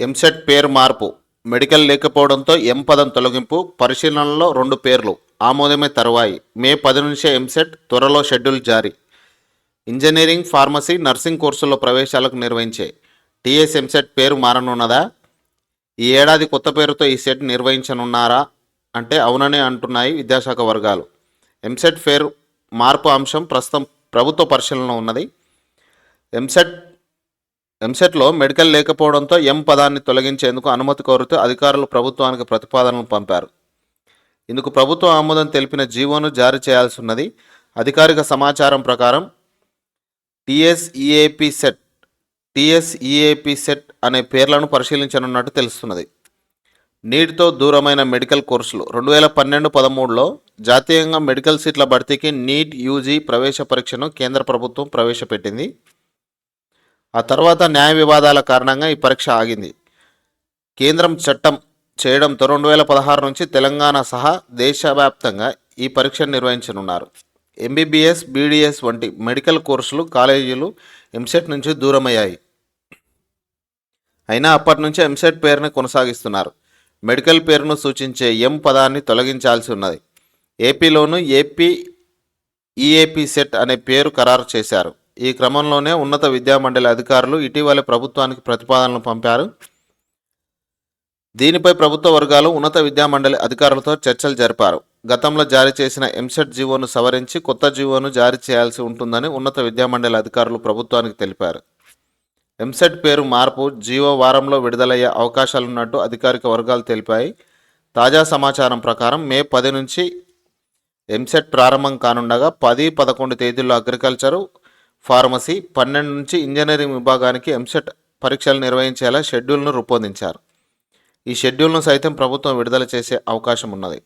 ఎంసెట్ పేరు మార్పు. మెడికల్ లేకపోవడంతో ఎం పదం తొలగింపు పరిశీలనలో రెండు పేర్లు. ఆమోదమే తరువాయి. మే పది నుంచే ఎంసెట్ త్వరలో షెడ్యూల్ జారీ. ఇంజనీరింగ్ ఫార్మసీ నర్సింగ్ కోర్సుల్లో ప్రవేశాలకు నిర్వహించే. టీఎస్ ఎంసెట్ పేరు మారనున్నదా? ఈ ఏడాది కొత్త పేరుతో ఈ సెట్ నిర్వహించనున్నారా? అంటే అవుననే అంటున్నాయి విద్యాశాఖ వర్గాలు. ఎంసెట్ పేరు మార్పు అంశం ప్రస్తుతం ప్రభుత్వ పరిశీలనలో ఉన్నది. ఎంసెట్ ఎంసెట్లో మెడికల్ లేకపోవడంతో ఎం పదాన్ని తొలగించేందుకు అనుమతి కోరుతూ అధికారులు ప్రభుత్వానికి ప్రతిపాదనలు పంపారు. ఇందుకు ప్రభుత్వ ఆమోదం తెలిపిన జీవోను జారీ చేయాల్సి ఉన్నది. అధికారిక సమాచారం ప్రకారం టిఎస్ఈఏపి సెట్ టిఎస్ఈఏపి సెట్ అనే పేర్లను పరిశీలించనున్నట్టు తెలుస్తున్నది. నీటితో దూరమైన మెడికల్ కోర్సులు రెండు వేల పన్నెండు పదమూడులో జాతీయంగా మెడికల్ సీట్ల భర్తీకి నీట్ యూజీ ప్రవేశ పరీక్షను కేంద్ర ప్రభుత్వం ప్రవేశపెట్టింది. ఆ తర్వాత న్యాయ వివాదాల కారణంగా ఈ పరీక్ష ఆగింది. కేంద్రం చట్టం చేయడంతో రెండు వేల పదహారు నుంచి తెలంగాణ సహా దేశవ్యాప్తంగా ఈ పరీక్షను నిర్వహించనున్నారు. ఎంబీబీఎస్ బీడీఎస్ వంటి మెడికల్ కోర్సులు కాలేజీలు ఎంసెట్ నుంచి దూరమయ్యాయి. అయినా అప్పటి నుంచి ఎంసెట్ పేరుని కొనసాగిస్తున్నారు. మెడికల్ పేరును సూచించే ఎం పదాన్ని తొలగించాల్సి ఉన్నది. ఏపీలోను ఏపీ ఈఏపీ సెట్ అనే పేరు ఖరారు చేశారు. ఈ క్రమంలోనే ఉన్నత విద్యామండలి అధికారులు ఇటీవల ప్రభుత్వానికి ప్రతిపాదనలు పంపారు. దీనిపై ప్రభుత్వ వర్గాలు ఉన్నత విద్యామండలి అధికారులతో చర్చలు జరిపారు. గతంలో జారీ చేసిన ఎంసెట్ జీవోను సవరించి కొత్త జీవోను జారీ చేయాల్సి ఉంటుందని ఉన్నత విద్యామండలి అధికారులు ప్రభుత్వానికి తెలిపారు. ఎంసెట్ పేరు మార్పు జీవో వారంలో విడుదలయ్యే అవకాశాలున్నట్టు అధికారిక వర్గాలు తెలిపాయి. తాజా సమాచారం ప్రకారం మే పది నుంచి ఎంసెట్ ప్రారంభం కానుండగా పది పదకొండు తేదీల్లో అగ్రికల్చరు ఫార్మసీ పన్నెండు నుంచి ఇంజనీరింగ్ విభాగానికి ఎంసెట్ పరీక్షలు నిర్వహించేలా షెడ్యూల్ను రూపొందించారు. ఈ షెడ్యూల్ను సైతం ప్రభుత్వం విడుదల చేసే అవకాశం ఉన్నది.